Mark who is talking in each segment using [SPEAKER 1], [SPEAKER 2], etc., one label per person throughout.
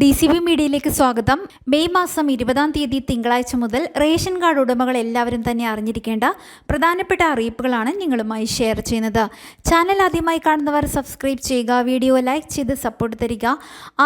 [SPEAKER 1] D C B മീഡിയയിലേക്ക് സ്വാഗതം. May മാസം ഇരുപതാം തീയതി തിങ്കളാഴ്ച മുതൽ റേഷൻ കാർഡ് ഉടമകൾ എല്ലാവരും തന്നെ അറിഞ്ഞിരിക്കേണ്ട പ്രധാനപ്പെട്ട അറിയിപ്പുകളാണ് നിങ്ങളുമായി ഷെയർ ചെയ്യുന്നത്. ചാനൽ ആദ്യമായി കാണുന്നവർ സബ്സ്ക്രൈബ് ചെയ്യുക വീഡിയോ ലൈക്ക് ചെയ്ത് സപ്പോർട്ട് തരിക.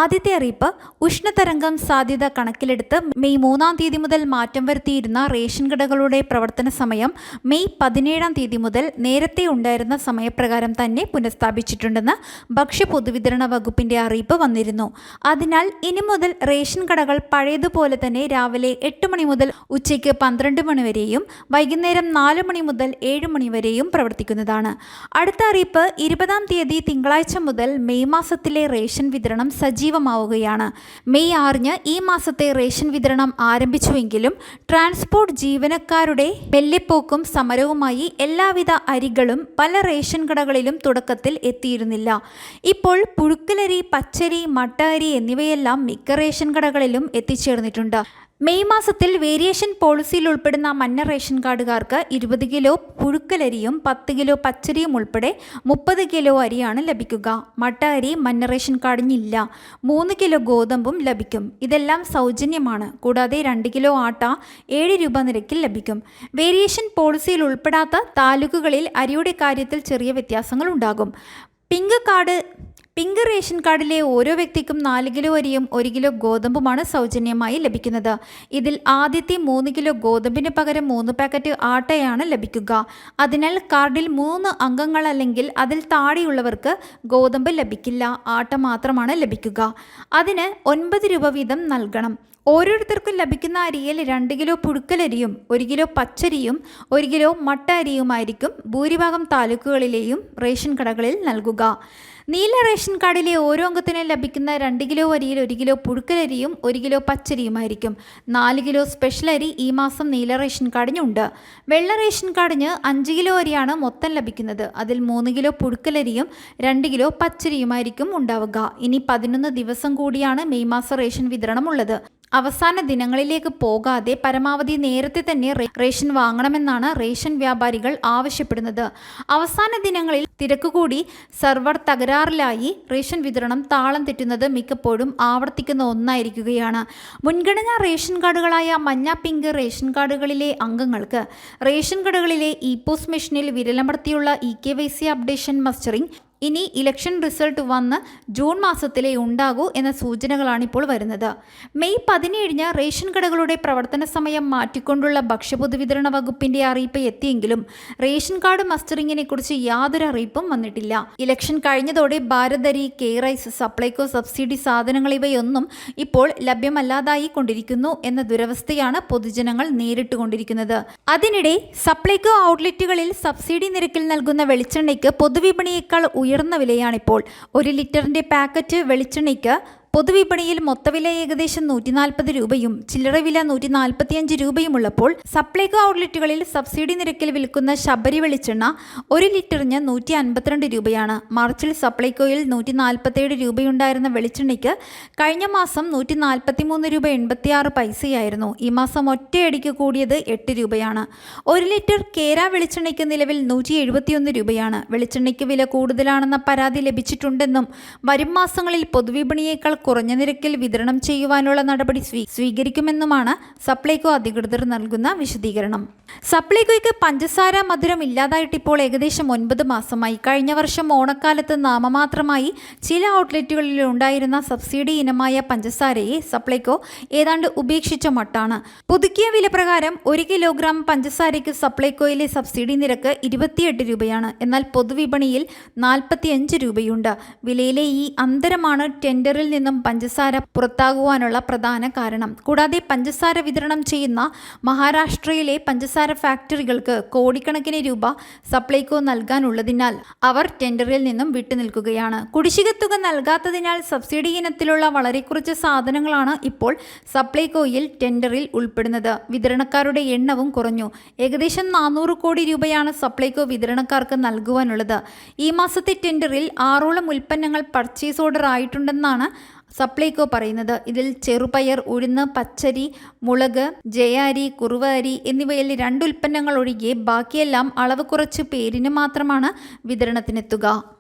[SPEAKER 1] ആദ്യത്തെ അറിയിപ്പ് ഉഷ്ണതരംഗം സാധ്യത കണക്കിലെടുത്ത് മെയ് മൂന്നാം തീയതി മുതൽ മാറ്റം വരുത്തിയിരുന്ന റേഷൻ കടകളുടെ പ്രവർത്തന സമയം മെയ് പതിനേഴാം തീയതി മുതൽ നേരത്തെ ഉണ്ടായിരുന്ന സമയപ്രകാരം തന്നെ പുനഃസ്ഥാപിച്ചിട്ടുണ്ടെന്ന് ഭക്ഷ്യ പൊതുവിതരണ വകുപ്പിന്റെ അറിയിപ്പ് വന്നിരുന്നു. അതിനാൽ ഇനി മുതൽ റേഷൻ കടകൾ പഴയതുപോലെ തന്നെ രാവിലെ എട്ട് മണി മുതൽ ഉച്ചയ്ക്ക് പന്ത്രണ്ട് മണി വരെയും വൈകുന്നേരം നാല് മണി മുതൽ ഏഴ് മണി വരെയും പ്രവർത്തിക്കുന്നതാണ്. അടുത്ത അറിയിപ്പ് ഇരുപതാം തീയതി തിങ്കളാഴ്ച മുതൽ മെയ് മാസത്തിലെ റേഷൻ വിതരണം സജീവമാവുകയാണ്. മെയ് ആറിന് ഈ മാസത്തെ റേഷൻ വിതരണം ആരംഭിച്ചുവെങ്കിലും ട്രാൻസ്പോർട്ട് ജീവനക്കാരുടെ വെല്ലിപ്പോക്കും സമരവുമായി എല്ലാവിധ അരികളും പല റേഷൻ കടകളിലും തുടക്കത്തിൽ എത്തിയിരുന്നില്ല. ഇപ്പോൾ പുഴുക്കലരി പച്ചരി മട്ട അരി എന്നിവയെല്ലാം മിക്ക റേഷൻ കടകളിലും എത്തിച്ചേർന്നിട്ടുണ്ട്. മെയ് മാസത്തിൽ വേരിയേഷൻ പോളിസിയിൽ ഉൾപ്പെടുന്ന മഞ്ഞ റേഷൻ കാർഡുകാർക്ക് ഇരുപത് കിലോ പുഴുക്കലരിയും പത്ത് കിലോ പച്ചരിയും ഉൾപ്പെടെ മുപ്പത് കിലോ അരിയാണ് ലഭിക്കുക. മട്ട അരി മഞ്ഞ റേഷൻ കാർഡിനില്ല. മൂന്ന് കിലോ ഗോതമ്പും ലഭിക്കും. ഇതെല്ലാം സൗജന്യമാണ്. കൂടാതെ രണ്ട് കിലോ ആട്ട ഏഴ് രൂപ നിരക്കിൽ ലഭിക്കും. വേരിയേഷൻ പോളിസിയിൽ ഉൾപ്പെടാത്ത താലൂക്കുകളിൽ അരിയുടെ കാര്യത്തിൽ ചെറിയ വ്യത്യാസങ്ങൾ ഉണ്ടാകും. പിങ്ക് കാർഡ് പിങ്ക് റേഷൻ കാർഡിലെ ഓരോ വ്യക്തിക്കും നാല് കിലോ അരിയും ഒരു കിലോ ഗോതമ്പുമാണ് സൗജന്യമായി ലഭിക്കുന്നത്. ഇതിൽ ആദ്യത്തെ മൂന്ന് കിലോ ഗോതമ്പിന് പകരം മൂന്ന് പാക്കറ്റ് ആട്ടയാണ് ലഭിക്കുക. അതിനാൽ കാർഡിൽ മൂന്ന് അംഗങ്ങൾ അല്ലെങ്കിൽ അതിൽ താഴെയുള്ളവർക്ക് ഗോതമ്പ് ലഭിക്കില്ല. ആട്ട മാത്രമാണ് ലഭിക്കുക. അതിന് ഒൻപത് രൂപ വീതം നൽകണം. ഓരോരുത്തർക്കും ലഭിക്കുന്ന അരിയിൽ രണ്ട് കിലോ പുഴുക്കലരിയും ഒരു കിലോ പച്ചരിയും ഒരു കിലോ മട്ട അരിയുമായിരിക്കും ഭൂരിഭാഗം താലൂക്കുകളിലെയും റേഷൻ കടകളിൽ നൽകുക. നീല റേഷൻ കാർഡിലെ ഓരോ അംഗത്തിനും ലഭിക്കുന്ന രണ്ട് കിലോ അരിയിൽ ഒരു കിലോ പുഴുക്കലരിയും ഒരു കിലോ പച്ചരിയുമായിരിക്കും. നാല് കിലോ സ്പെഷ്യൽ അരി ഈ മാസം നീല റേഷൻ കാർഡിനുണ്ട്. വെള്ള റേഷൻ കാർഡിന് അഞ്ച് കിലോ അരിയാണ് മൊത്തം ലഭിക്കുന്നത്. അതിൽ മൂന്ന് കിലോ പുഴുക്കലരിയും രണ്ട് കിലോ പച്ചരിയുമായിരിക്കും ഉണ്ടാവുക. ഇനി പതിനൊന്ന് ദിവസം കൂടിയാണ് മെയ് മാസ റേഷൻ വിതരണം ഉള്ളത് അവസാന ദിനങ്ങളിലേക്ക് പോകാതെ പരമാവധി നേരത്തെ തന്നെ റേഷൻ വാങ്ങണമെന്നാണ് റേഷൻ വ്യാപാരികൾ ആവശ്യപ്പെടുന്നത്. അവസാന ദിനങ്ങളിൽ തിരക്ക് കൂടി സെർവർ തകരാറിലായി റേഷൻ വിതരണം താളം തെറ്റുന്നത് മിക്കപ്പോഴും ആവർത്തിക്കുന്ന ഒന്നായിരിക്കുകയാണ്. മുൻഗണനാ റേഷൻ കാർഡുകളായ മഞ്ഞ പിങ്ക് റേഷൻ കാർഡുകളിലെ അംഗങ്ങൾക്ക് റേഷൻ കടകളിലെ ഇ പോസ്റ്റ് മെഷീനിൽ വിരലമർത്തിയുള്ള e K Y C updation mustering ഇനി ഇലക്ഷൻ റിസൾട്ട് വന്ന് ജൂൺ മാസത്തിലേ ഉണ്ടാകൂ എന്ന സൂചനകളാണ് ഇപ്പോൾ വരുന്നത്. മെയ് പതിനേഴിന് റേഷൻ കടകളുടെ പ്രവർത്തന സമയം മാറ്റിക്കൊണ്ടുള്ള ഭക്ഷ്യപൊതുവിതരണ വകുപ്പിന്റെ അറിയിപ്പ് എത്തിയെങ്കിലും റേഷൻ കാർഡ് മസ്റ്ററിങ്ങിനെ കുറിച്ച് യാതൊരു അറിയിപ്പും വന്നിട്ടില്ല. ഇലക്ഷൻ കഴിഞ്ഞതോടെ ഭാരതരി കെ റൈസ് സപ്ലൈകോ സബ്സിഡി സാധനങ്ങൾ ഇവയൊന്നും ഇപ്പോൾ ലഭ്യമല്ലാതായി കൊണ്ടിരിക്കുന്നു എന്ന ദുരവസ്ഥയാണ് പൊതുജനങ്ങൾ നേരിട്ടുകൊണ്ടിരിക്കുന്നത്. അതിനിടെ സപ്ലൈകോ ഔട്ട്ലെറ്റുകളിൽ സബ്സിഡി നിരക്കിൽ നൽകുന്ന വെളിച്ചെണ്ണയ്ക്ക് പൊതുവിപണിയേക്കാൾ ഉയർന്ന വിലയാണിപ്പോൾ. ഒരു ലിറ്ററിന്റെ പാക്കറ്റ് വെളിച്ചെണ്ണയ്ക്ക് പൊതുവിപണിയിൽ മൊത്തവില ഏകദേശം നൂറ്റി നാൽപ്പത് രൂപയും ചില്ലറ വില നൂറ്റി നാൽപ്പത്തിയഞ്ച് രൂപയുമുള്ളപ്പോൾ സപ്ലൈകോ ഔട്ട്ലെറ്റുകളിൽ സബ്സിഡി നിരക്കിൽ വിൽക്കുന്ന ശബരി വെളിച്ചെണ്ണ ഒരു ലിറ്ററിന് നൂറ്റി അൻപത്തിരണ്ട് രൂപയാണ്. മാർച്ചിൽ സപ്ലൈകോയിൽ നൂറ്റി നാൽപ്പത്തേഴ് രൂപയുണ്ടായിരുന്ന വെളിച്ചെണ്ണയ്ക്ക് കഴിഞ്ഞ മാസം നൂറ്റി നാൽപ്പത്തിമൂന്ന് രൂപ എൺപത്തിയാറ് പൈസയായിരുന്നു. ഈ മാസം ഒറ്റയടിക്ക് കൂടിയത് എട്ട് രൂപയാണ്. ഒരു ലിറ്റർ കേര വെളിച്ചെണ്ണയ്ക്ക് നിലവിൽ നൂറ്റി എഴുപത്തിയൊന്ന് രൂപയാണ്. വെളിച്ചെണ്ണയ്ക്ക് വില കൂടുതലാണെന്ന പരാതി ലഭിച്ചിട്ടുണ്ടെന്നും വരും മാസങ്ങളിൽ പൊതുവിപണിയേക്കാൾ കുറഞ്ഞ നിരക്കിൽ വിതരണം ചെയ്യുവാനുള്ള നടപടി സ്വീ സ്വീകരിക്കുമെന്നുമാണ് സപ്ലൈകോ അധികൃതർ നൽകുന്ന വിശദീകരണം. സപ്ലൈകോയ്ക്ക് പഞ്ചസാര മധുരം ഇല്ലാതായിട്ടിപ്പോൾ ഏകദേശം ഒൻപത് മാസമായി. കഴിഞ്ഞ വർഷം ഓണക്കാലത്ത് നാമമാത്രമായി ചില ഔട്ട്ലെറ്റുകളിൽ ഉണ്ടായിരുന്ന സബ്സിഡി ഇനമായ പഞ്ചസാരയെ സപ്ലൈകോ ഏതാണ്ട് ഉപേക്ഷിച്ച മട്ടാണ്. പുതുക്കിയ വില പ്രകാരം ഒരു കിലോഗ്രാം പഞ്ചസാരയ്ക്ക് സപ്ലൈകോയിലെ സബ്സിഡി നിരക്ക് ഇരുപത്തിയെട്ട് രൂപയാണ്. എന്നാൽ പൊതുവിപണിയിൽ നാൽപ്പത്തിയഞ്ച് രൂപയുണ്ട്. വിലയിലെ ഈ അന്തരമാണ് ടെൻഡറിൽ നിന്നും പഞ്ചസാര പുറത്താകുവാനുള്ള പ്രധാന കാരണം. കൂടാതെ പഞ്ചസാര വിതരണം ചെയ്യുന്ന മഹാരാഷ്ട്രയിലെ പഞ്ചസാര ഫാക്ടറികൾക്ക് കോടിക്കണക്കിന് രൂപ സപ്ലൈകോ നൽകാനുള്ളതിനാൽ അവർ ടെൻഡറിൽ നിന്നും വിട്ടുനിൽക്കുകയാണ്. കുടിശ്ശിക തുക നൽകാത്തതിനാൽ സബ്സിഡി ഇനത്തിലുള്ള വളരെ കുറച്ച് സാധനങ്ങളാണ് ഇപ്പോൾ സപ്ലൈകോയിൽ ടെൻഡറിൽ ഉൾപ്പെടുന്നത്. വിതരണക്കാരുടെ എണ്ണവും കുറഞ്ഞു. ഏകദേശം നാനൂറ് കോടി രൂപയാണ് സപ്ലൈകോ വിതരണക്കാർക്ക് നൽകുവാനുള്ളത്. ഈ മാസത്തെ ടെൻഡറിൽ ആറോളം ഉൽപ്പന്നങ്ങൾ പർച്ചേസ് ഓർഡർ ആയിട്ടുണ്ടെന്നാണ് സപ്ലൈകോ പറയുന്നത് ഇതിൽ ചെറുപയർ ഉഴുന്ന് പച്ചരി മുളക് ജയാരി കുറുവാരി എന്നിവയിൽ രണ്ട് ഉൽപ്പന്നങ്ങൾ ഒഴികെ ബാക്കിയെല്ലാം അളവ് കുറച്ച് പേരിന് മാത്രമാണ് വിതരണത്തിനെത്തുക.